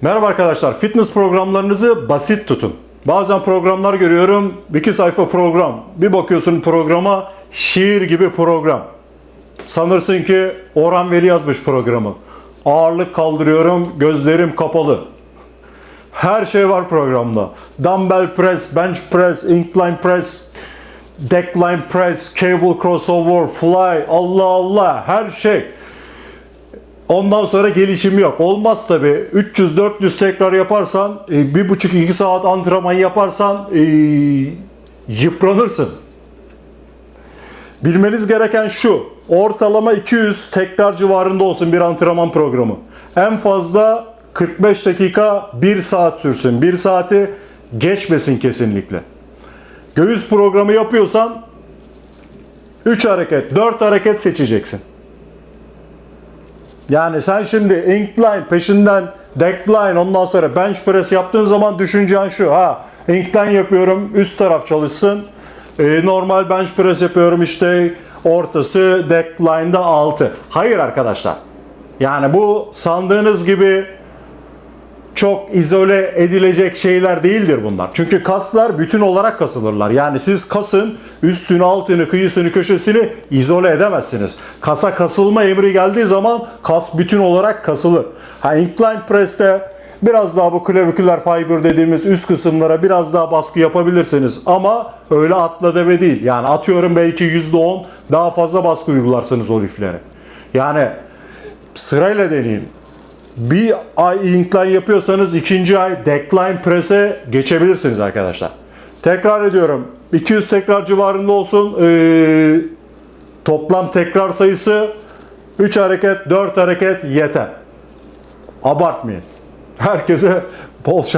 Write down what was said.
Merhaba arkadaşlar. Fitness programlarınızı basit tutun. Bazen programlar görüyorum. iki sayfa program. Bir bakıyorsun programa şiir gibi program. Sanırsın ki Orhan Veli yazmış programı. Ağırlık kaldırıyorum, gözlerim kapalı. Her şey var programda. Dumbbell press, bench press, incline press, deckline press, cable crossover, fly, Allah Allah her şey. Ondan sonra gelişim yok. Olmaz tabi. 300-400 tekrar yaparsan, e, bir buçuk iki saat antrenman yaparsan e, yıpranırsın. Bilmeniz gereken şu. Ortalama 200 tekrar civarında olsun bir antrenman programı. En fazla 45 dakika 1 saat sürsün. 1 saati geçmesin kesinlikle. Göğüs programı yapıyorsan 3 hareket, 4 hareket seçeceksin. Yani sen şimdi incline peşinden decline ondan sonra bench press yaptığın zaman düşüncen şu ha incline yapıyorum üst taraf çalışsın Ee, normal bench press yapıyorum işte ortası decline'da altı. Hayır arkadaşlar. Yani bu sandığınız gibi çok izole edilecek şeyler değildir bunlar. Çünkü kaslar bütün olarak kasılırlar. Yani siz kasın üstünü, altını, kıyısını, köşesini izole edemezsiniz. Kasa kasılma emri geldiği zaman kas bütün olarak kasılır. Ha incline press'te biraz daha bu klaviküler fiber dediğimiz üst kısımlara biraz daha baskı yapabilirsiniz. Ama öyle atla deve değil. Yani atıyorum belki %10 daha fazla baskı uygularsınız o liflere. Yani sırayla deneyin. Bir ay incline yapıyorsanız ikinci ay decline press'e geçebilirsiniz arkadaşlar. Tekrar ediyorum. 200 tekrar civarında olsun. Ee, toplam tekrar sayısı 3 hareket, 4 hareket yeter. Abartmayın. Herkese bol şans.